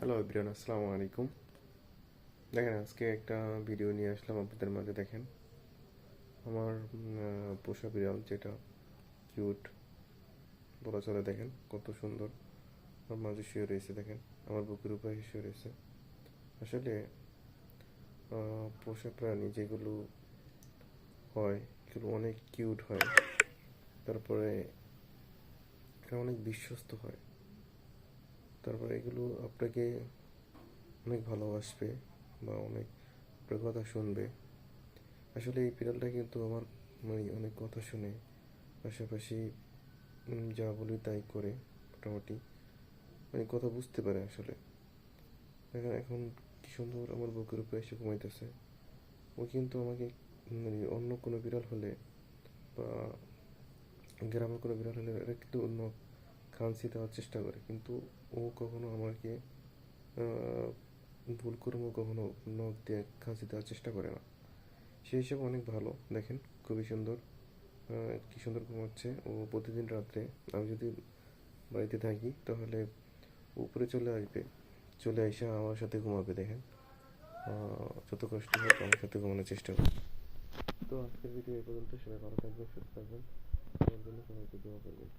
Hello everyone আসসালামু আলাইকুম দেখেন, আজকে একটা ভিডিও নিয়ে আসলাম আপনাদের মাঝে, দেখেন। আমার পোষা বিড়াল যেটা কিউট বলা চলে, দেখেন, কত সুন্দর। আমার মাঝে শুয়ে রয়েছে, দেখেন। আমার বুকের উপরে শুয়ে রয়েছে। আসলে পোষা প্রাণী যেগুলো হয় এগুলো অনেক কিউট হয়, তারপরে অনেক বিশ্বস্ত হয়। তারপরে এগুলো আপনাকে অনেক ভালোবাসবে বা অনেক আপনার কথা শুনবে। আসলে এই বিড়ালটা কিন্তু আমার মানে অনেক কথা শুনে, পাশাপাশি যা বলি তাই করে মোটামুটি। মানে কথা বুঝতে পারে আসলে। দেখেন এখন কি সুন্দর আমার বুকের উপরে এসে ঘুমাইতেছে। ও কিন্তু আমাকে মানে অন্য কোনো বিড়াল হলে বা গ্রামের কোনো বিড়াল হলে, এটা কিন্তু অন্য খান্সি দেওয়ার চেষ্টা করে। কিন্তু ও কখনো আমাকে ভুল করেও কখনো নখ দিয়ে খাঁচি দেওয়ার চেষ্টা করে না। সেই হিসাবে অনেক ভালো, দেখেন, খুবই সুন্দর। কি সুন্দর ঘুমাচ্ছে। ও প্রতিদিন রাত্রে, আমি যদি বাড়িতে থাকি, তাহলে উপরে চলে আসবে। চলে এসে আমার সাথে ঘুমাবে, দেখেন। যত কষ্ট হোক, আমার সাথে ঘুমানোর চেষ্টা করবে। তো আজকের ভিডিও এ পর্যন্ত। সবাই ভালো থাকবেন, সুস্থ থাকবেন। আমার জন্য সবাইকে দোয়া করবেন।